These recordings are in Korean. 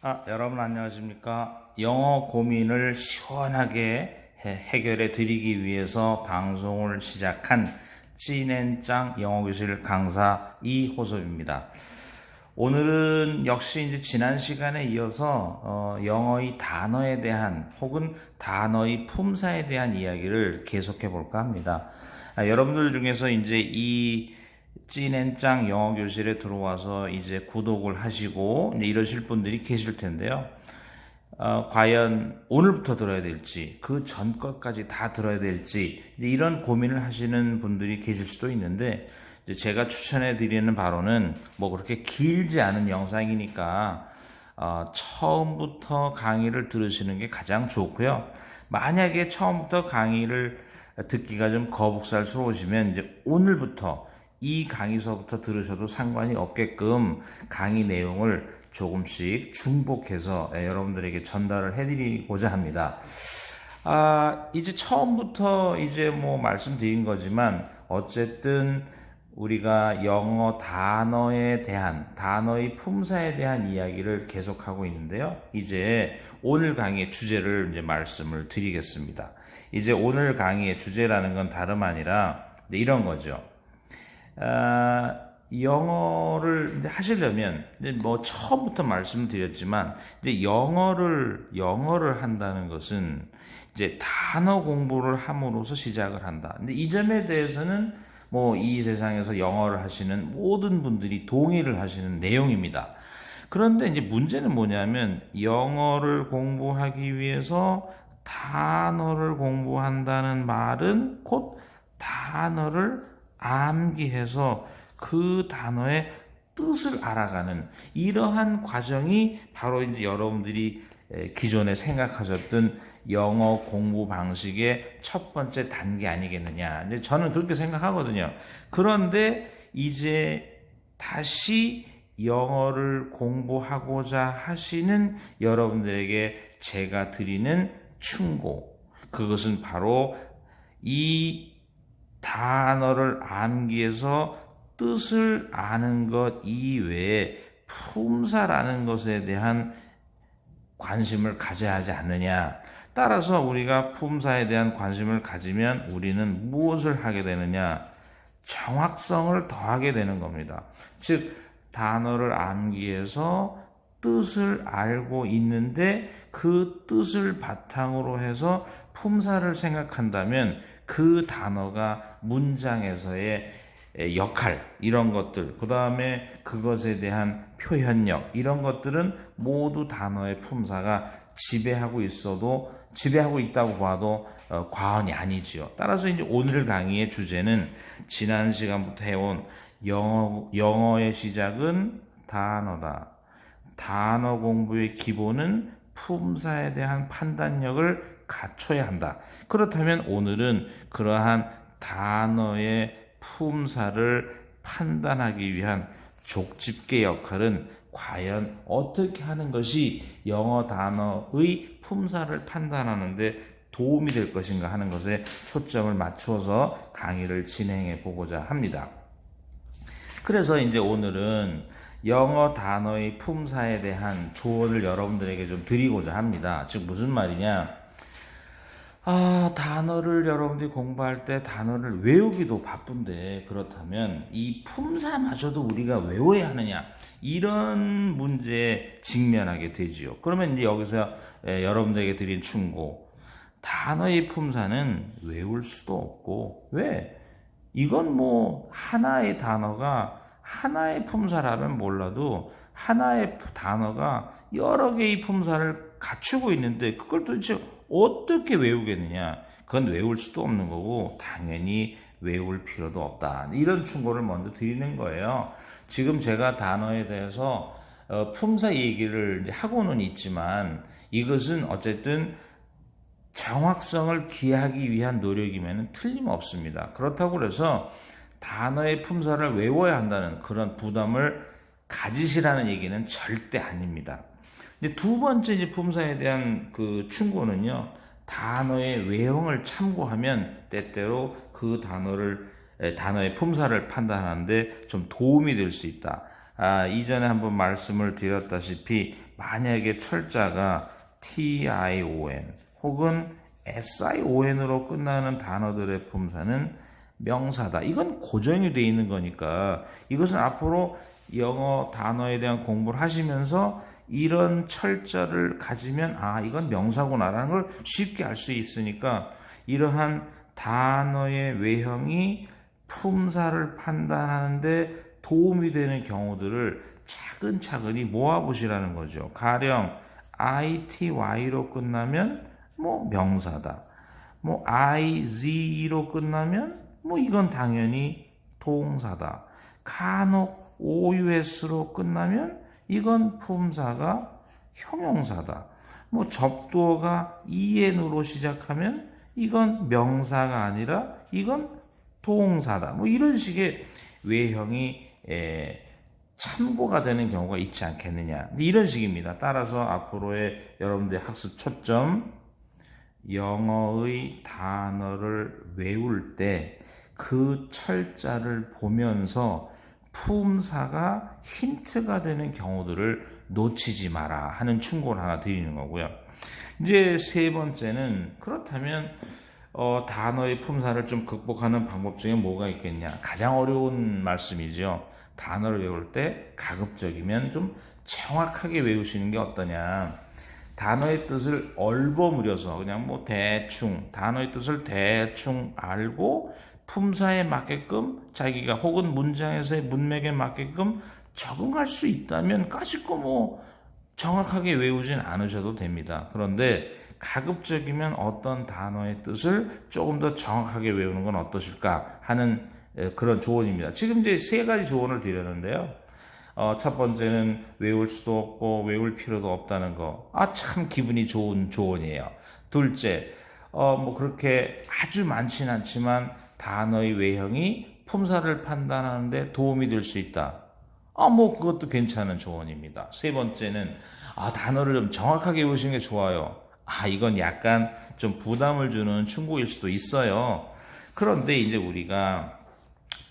아, 여러분 안녕하십니까? 영어 고민을 시원하게 해- 해결해 드리기 위해서 방송을 시작한 찐앤짱 영어교실 강사 이호섭입니다. 오늘은 역시 이제 지난 시간에 이어서 어, 영어의 단어에 대한 혹은 단어의 품사에 대한 이야기를 계속해 볼까 합니다. 아, 여러분들 중에서 이제 이 찐앤짱 영어 교실에 들어와서 이제 구독을 하시고 이러실 분들이 계실 텐데요. 어, 과연 오늘부터 들어야 될지 그 전 것까지 다 들어야 될지 이런 고민을 하시는 분들이 계실 수도 있는데 제가 추천해 드리는 바로는 뭐 그렇게 길지 않은 영상이니까 어, 처음부터 강의를 들으시는 게 가장 좋고요. 만약에 처음부터 강의를 듣기가 좀 거북살스러우시면 이제 오늘부터 이 강의서부터 들으셔도 상관이 없게끔 강의 내용을 조금씩 중복해서 예, 여러분들에게 전달을 해드리고자 합니다. 아, 이제 처음부터 이제 뭐 말씀드린 거지만 어쨌든 우리가 영어 단어에 대한 단어의 품사에 대한 이야기를 계속하고 있는데요. 이제 오늘 강의의 주제를 이제 말씀을 드리겠습니다. 이제 오늘 강의의 주제라는 건 다름 아니라 이런 거죠. 아, 영어를 하시려면 뭐 처음부터 말씀드렸지만 이제 영어를 영어를 한다는 것은 이제 단어 공부를 함으로써 시작을 한다. 근데 이 점에 대해서는 뭐 이 세상에서 영어를 하시는 모든 분들이 동의를 하시는 내용입니다. 그런데 이제 문제는 뭐냐면 영어를 공부하기 위해서 단어를 공부한다는 말은 곧 단어를 암기해서 그 단어의 뜻을 알아가는 이러한 과정이 바로 이제 여러분들이 에, 기존에 생각하셨던 영어 공부 방식의 첫 번째 단계 아니겠느냐. 이제 저는 그렇게 생각하거든요. 그런데 이제 다시 영어를 공부하고자 하시는 여러분들에게 제가 드리는 충고. 그것은 바로 이 단어를 암기해서 뜻을 아는 것 이외에 품사라는 것에 대한 관심을 가져야 하지 않느냐. 따라서 우리가 품사에 대한 관심을 가지면 우리는 무엇을 하게 되느냐? 정확성을 더하게 되는 겁니다. 즉, 단어를 암기해서 뜻을 알고 있는데 그 뜻을 바탕으로 해서 품사를 생각한다면 그 단어가 문장에서의 역할 이런 것들 그 다음에 그것에 대한 표현력 이런 것들은 모두 단어의 품사가 지배하고 있어도 지배하고 있다고 봐도 어, 과언이 아니지요. 따라서 이제 오늘 강의의 주제는 지난 시간부터 해온 영어 영어의 시작은 단어다. 단어 공부의 기본은 품사에 대한 판단력을 갖춰야 한다. 그렇다면 오늘은 그러한 단어의 품사를 판단하기 위한 족집게 역할은 과연 어떻게 하는 것이 영어 단어의 품사를 판단하는데 도움이 될 것인가 하는 것에 초점을 맞추어서 강의를 진행해 보고자 합니다. 그래서 이제 오늘은 영어 단어의 품사에 대한 조언을 여러분들에게 좀 드리고자 합니다. 즉 무슨 말이냐? 아, 단어를 여러분들이 공부할 때 단어를 외우기도 바쁜데 그렇다면 이 품사마저도 우리가 외워야 하느냐? 이런 문제에 직면하게 되지요. 그러면 이제 여기서 에, 여러분들에게 드린 충고. 단어의 품사는 외울 수도 없고 왜? 이건 뭐 하나의 단어가 하나의 품사라면 몰라도 하나의 단어가 여러 개의 품사를 갖추고 있는데 그걸 도대체 어떻게 외우겠느냐? 그건 외울 수도 없는 거고 당연히 외울 필요도 없다. 이런 충고를 먼저 드리는 거예요. 지금 제가 단어에 대해서 어, 품사 얘기를 하고는 있지만 이것은 어쨌든 정확성을 기하기 위한 노력이면 틀림없습니다. 그렇다고 해서 단어의 품사를 외워야 한다는 그런 부담을 가지시라는 얘기는 절대 아닙니다. 이제 두 번째 이제 품사에 대한 그 충고는요, 단어의 외형을 참고하면 때때로 그 단어를 에, 단어의 품사를 판단하는데 좀 도움이 될 수 있다. 아, 이전에 한번 말씀을 드렸다시피 만약에 철자가 tion 혹은 sion으로 끝나는 단어들의 품사는 명사다. 이건 고정이 돼 있는 거니까 이것은 앞으로 영어 단어에 대한 공부를 하시면서 이런 철자를 가지면 아 이건 명사구나라는 걸 쉽게 알 수 있으니까 이러한 단어의 외형이 품사를 판단하는데 도움이 되는 경우들을 차근차근히 모아보시라는 거죠. 가령 ity로 끝나면 뭐 명사다. 뭐 iz로 끝나면 뭐 이건 당연히 동사다. 간혹 ous로 끝나면 이건 품사가 형용사다. 뭐 접두어가 en으로 시작하면 이건 명사가 아니라 이건 동사다. 뭐 이런 식의 외형이 에, 참고가 되는 경우가 있지 않겠느냐. 이런 식입니다. 따라서 앞으로의 여러분들의 학습 초점 영어의 단어를 외울 때 그 철자를 보면서 품사가 힌트가 되는 경우들을 놓치지 마라 하는 충고를 하나 드리는 거고요. 이제 세 번째는 그렇다면 어, 단어의 품사를 좀 극복하는 방법 중에 뭐가 있겠냐? 가장 어려운 말씀이죠. 단어를 외울 때 가급적이면 좀 정확하게 외우시는 게 어떠냐? 단어의 뜻을 얼버무려서 그냥 뭐 대충 단어의 뜻을 대충 알고 품사에 맞게끔 자기가 혹은 문장에서의 문맥에 맞게끔 적응할 수 있다면 까짓거 뭐 정확하게 외우진 않으셔도 됩니다. 그런데 가급적이면 어떤 단어의 뜻을 조금 더 정확하게 외우는 건 어떠실까 하는 그런 조언입니다. 지금 이제 세 가지 조언을 드렸는데요. 어, 첫 번째는 외울 수도 없고 외울 필요도 없다는 거. 아, 참 기분이 좋은 조언이에요. 둘째, 어, 뭐 그렇게 아주 많진 않지만 단어의 외형이 품사를 판단하는데 도움이 될 수 있다. 아, 뭐 그것도 괜찮은 조언입니다. 세 번째는 아, 단어를 좀 정확하게 외우시는 게 좋아요. 아, 이건 약간 좀 부담을 주는 충고일 수도 있어요. 그런데 이제 우리가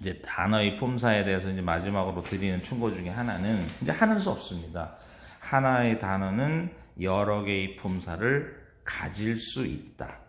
이제 단어의 품사에 대해서 이제 마지막으로 드리는 충고 중에 하나는 이제 하는 수 없습니다. 하나의 단어는 여러 개의 품사를 가질 수 있다.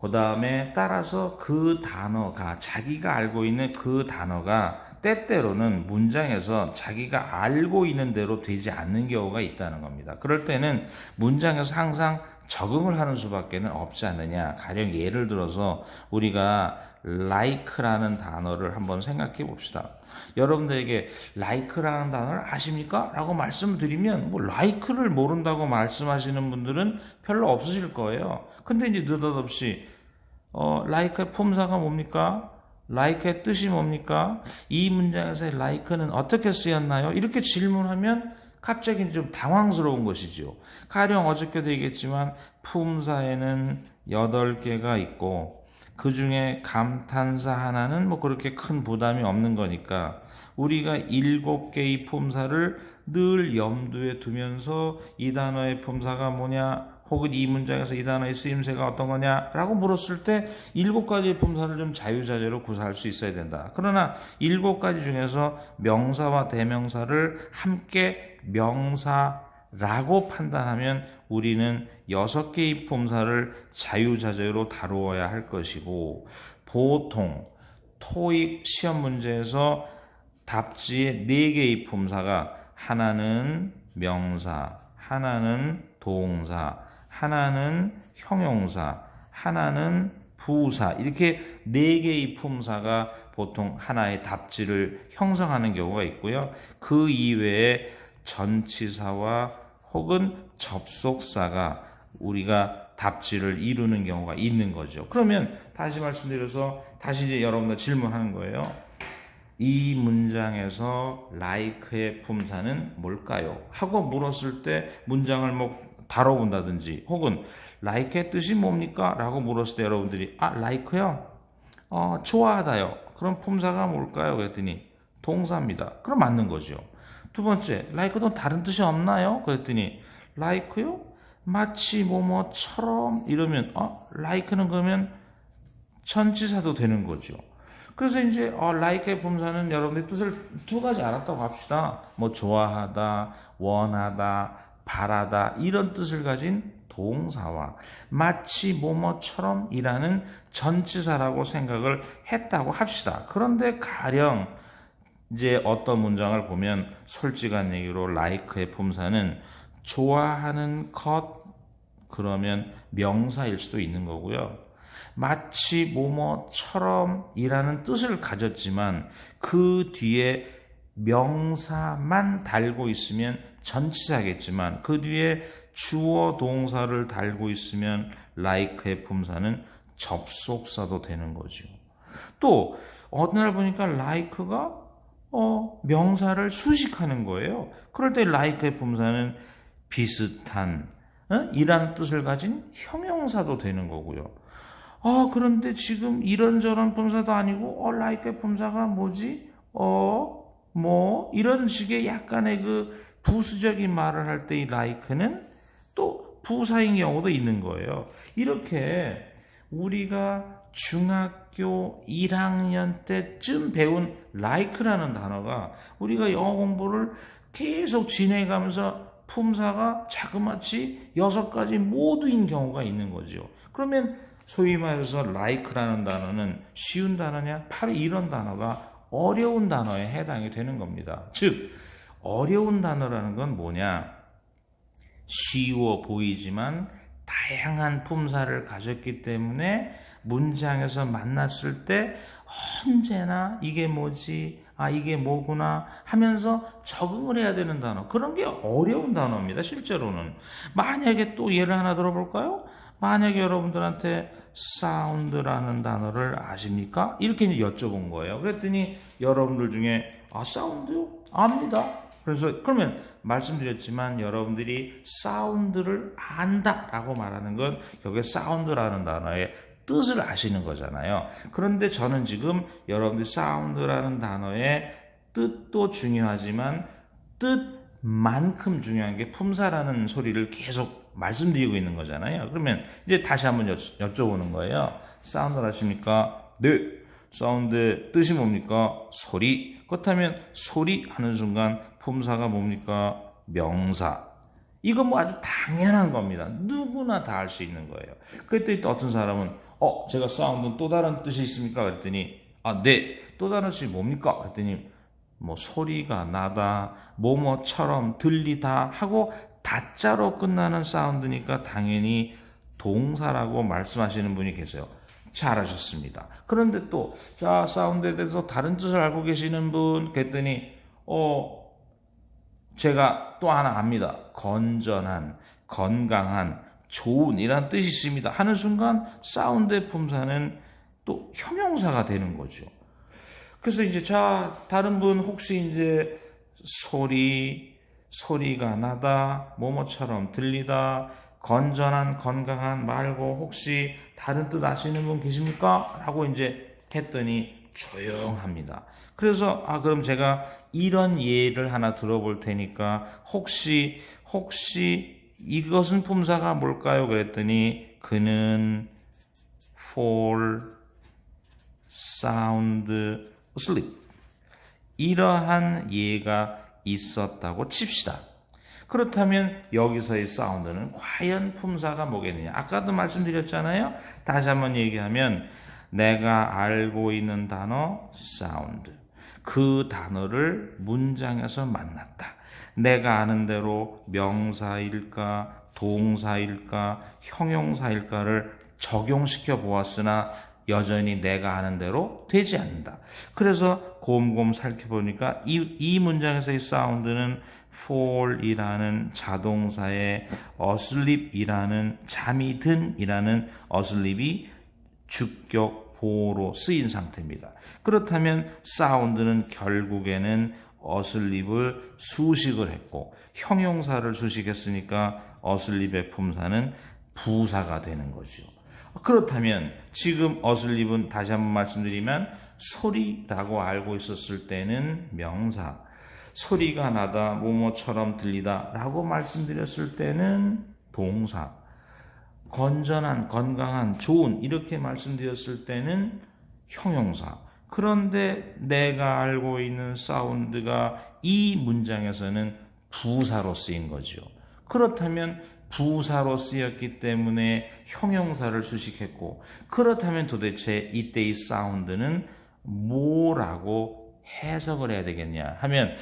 그 다음에 따라서 그 단어가 자기가 알고 있는 그 단어가 때때로는 문장에서 자기가 알고 있는 대로 되지 않는 경우가 있다는 겁니다. 그럴 때는 문장에서 항상 적응을 하는 수밖에는 없지 않느냐. 가령 예를 들어서 우리가 like라는 단어를 한번 생각해 봅시다. 여러분들에게 like라는 단어를 아십니까? 라고 말씀을 드리면 뭐 like를 모른다고 말씀하시는 분들은 별로 없으실 거예요. 근데 이제 느닷없이 어, like의 품사가 뭡니까? like의 뜻이 뭡니까? 이 문장에서의 like는 어떻게 쓰였나요? 이렇게 질문하면 갑자기 좀 당황스러운 것이죠. 가령 어저께도 얘기했지만 품사에는 8개가 있고 그 중에 감탄사 하나는 뭐 그렇게 큰 부담이 없는 거니까 우리가 7개의 품사를 늘 염두에 두면서 이 단어의 품사가 뭐냐 혹은 이 문장에서 이 단어의 쓰임새가 어떤 거냐라고 물었을 때 일곱 가지의 품사를 좀 자유자재로 구사할 수 있어야 된다. 그러나 일곱 가지 중에서 명사와 대명사를 함께 명사라고 판단하면 우리는 여섯 개의 품사를 자유자재로 다루어야 할 것이고 보통 토익 시험 문제에서 답지에 네 개의 품사가 하나는 명사, 하나는 동사, 하나는 형용사, 하나는 부사 이렇게 네 개의 품사가 보통 하나의 답지를 형성하는 경우가 있고요. 그 이외에 전치사와 혹은 접속사가 우리가 답지를 이루는 경우가 있는 거죠. 그러면 다시 말씀드려서 다시 이제 여러분들 질문하는 거예요. 이 문장에서 like의 품사는 뭘까요? 하고 물었을 때 문장을 뭐 다뤄본다든지 혹은 like의 뜻이 뭡니까? 라고 물었을 때 여러분들이 아 like요? 어, 좋아하다요. 그럼 품사가 뭘까요? 그랬더니 동사입니다. 그럼 맞는 거죠. 두 번째, like도 다른 뜻이 없나요? 그랬더니 like요? 마치 뭐뭐처럼 이러면 어, like는 그러면 전치사도 되는 거죠. 그래서 이제 어, like의 품사는 여러분들의 뜻을 두 가지 알았다고 합시다. 뭐 좋아하다, 원하다, 바라다 이런 뜻을 가진 동사와 마치 뭐뭐처럼이라는 전치사라고 생각을 했다고 합시다. 그런데 가령 이제 어떤 문장을 보면 솔직한 얘기로 like의 품사는 좋아하는 것 그러면 명사일 수도 있는 거고요. 마치 뭐뭐처럼이라는 뜻을 가졌지만 그 뒤에 명사만 달고 있으면 전치사겠지만 그 뒤에 주어 동사를 달고 있으면 like의 품사는 접속사도 되는 거죠. 또 어느 날 보니까 like가 어, 명사를 수식하는 거예요. 그럴 때 like의 품사는 비슷한 어? 이란 뜻을 가진 형용사도 되는 거고요. 아, 그런데 지금 이런저런 품사도 아니고, 어, like의 품사가 뭐지? 어, 뭐, 이런 식의 약간의 그 부수적인 말을 할 때이 like는 또 부사인 경우도 있는 거예요. 이렇게 우리가 중학교 1학년 때쯤 배운 like라는 단어가 우리가 영어 공부를 계속 진행하면서 품사가 자그마치 여섯 가지 모두인 경우가 있는 거죠. 그러면 소위 말해서 like라는 단어는 쉬운 단어냐? 바로 이런 단어가 어려운 단어에 해당이 되는 겁니다. 즉, 어려운 단어라는 건 뭐냐? 쉬워 보이지만 다양한 품사를 가졌기 때문에 문장에서 만났을 때 언제나 이게 뭐지? 아, 이게 뭐구나 하면서 적응을 해야 되는 단어. 그런 게 어려운 단어입니다, 실제로는. 만약에 또 예를 하나 들어볼까요? 만약에 여러분들한테 사운드라는 단어를 아십니까? 이렇게 이제 여쭤본 거예요. 그랬더니 여러분들 중에 아, 사운드요? 압니다. 그래서 그러면 말씀드렸지만 여러분들이 사운드를 안다라고 말하는 건 여기 사운드라는 단어의 뜻을 아시는 거잖아요. 그런데 저는 지금 여러분들이 사운드라는 단어의 뜻도 중요하지만 뜻만큼 중요한 게 품사라는 소리를 계속 말씀드리고 있는 거잖아요. 그러면 이제 다시 한번 여, 여쭤보는 거예요. 사운드 아십니까? 네. 사운드 뜻이 뭡니까? 소리. 그렇다면 소리 하는 순간 품사가 뭡니까? 명사. 이건 뭐 아주 당연한 겁니다. 누구나 다 할 수 있는 거예요. 그랬더니 또 어떤 사람은 어, 제가 사운드는 또 다른 뜻이 있습니까? 그랬더니 아, 네. 또 다른 뜻이 뭡니까? 그랬더니 뭐 소리가 나다, 뭐뭐처럼 들리다 하고 다자로 끝나는 사운드니까 당연히 동사라고 말씀하시는 분이 계세요. 잘하셨습니다. 그런데 또, 자, 사운드에 대해서 다른 뜻을 알고 계시는 분, 그랬더니, 어, 제가 또 하나 압니다. 건전한, 건강한, 좋은 이란 뜻이 있습니다. 하는 순간 사운드의 품사는 또 형용사가 되는 거죠. 그래서 이제 자, 다른 분 혹시 이제 소리, 소리가 나다, 뭐뭐처럼 들리다, 건전한, 건강한 말고 혹시 다른 뜻 아시는 분 계십니까? 라고 이제 했더니 조용합니다. 그래서 아 그럼 제가 이런 예를 하나 들어볼 테니까 혹시 혹시 이것은 품사가 뭘까요? 그랬더니 그는 fall sound asleep 이러한 예가 있었다고 칩시다. 그렇다면 여기서의 사운드는 과연 품사가 뭐겠느냐? 아까도 말씀드렸잖아요. 다시 한번 얘기하면 내가 알고 있는 단어 사운드. 그 단어를 문장에서 만났다. 내가 아는 대로 명사일까, 동사일까, 형용사일까를 적용시켜 보았으나 여전히 내가 아는 대로 되지 않는다. 그래서 곰곰 살펴보니까 이, 이 문장에서의 사운드는 fall이라는 자동사의 asleep이라는 잠이 든이라는 asleep이 주격 보호로 쓰인 상태입니다. 그렇다면 사운드는 결국에는 어슬립을 수식을 했고 형용사를 수식했으니까 어슬립의 품사는 부사가 되는 거죠. 그렇다면 지금 어슬립은 다시 한번 말씀드리면 소리라고 알고 있었을 때는 명사, 소리가 나다, 뭐뭐처럼 들리다 라고 말씀드렸을 때는 동사, 건전한, 건강한, 좋은 이렇게 말씀드렸을 때는 형용사, 그런데 내가 알고 있는 사운드가 이 문장에서는 부사로 쓰인 거죠. 그렇다면 부사로 쓰였기 때문에 형용사를 수식했고 그렇다면 도대체 이때의 사운드는 뭐라고 해석을 해야 되겠냐 하면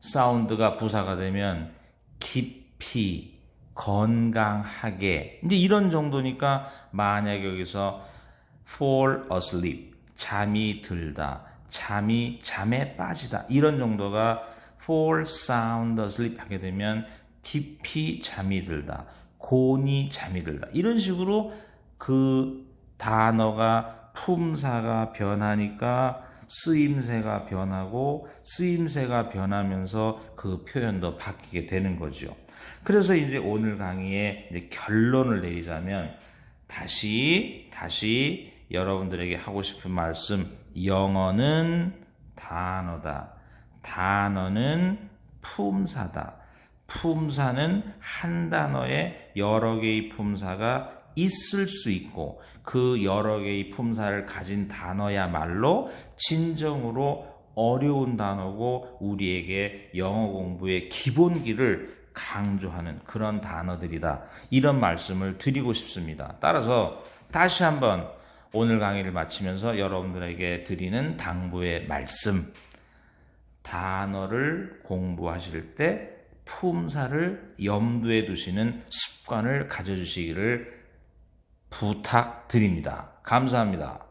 사운드가 부사가 되면 깊이 건강하게 이제 이런 정도니까 만약 여기서 fall asleep 잠이 들다 잠이 잠에 빠지다 이런 정도가 fall sound asleep 하게 되면 깊이 잠이 들다 곤히 잠이 들다 이런 식으로 그 단어가 품사가 변하니까 쓰임새가 변하고 쓰임새가 변하면서 그 표현도 바뀌게 되는 거죠. 그래서 이제 오늘 강의의 이제 결론을 내리자면 다시 다시 여러분들에게 하고 싶은 말씀 영어는 단어다. 단어는 품사다. 품사는 한 단어에 여러 개의 품사가 있을 수 있고 그 여러 개의 품사를 가진 단어야말로 진정으로 어려운 단어고 우리에게 영어 공부의 기본기를 강조하는 그런 단어들이다. 이런 말씀을 드리고 싶습니다. 따라서 다시 한번 오늘 강의를 마치면서 여러분들에게 드리는 당부의 말씀. 단어를 공부하실 때 품사를 염두에 두시는 습관을 가져주시기를 부탁드립니다. 감사합니다.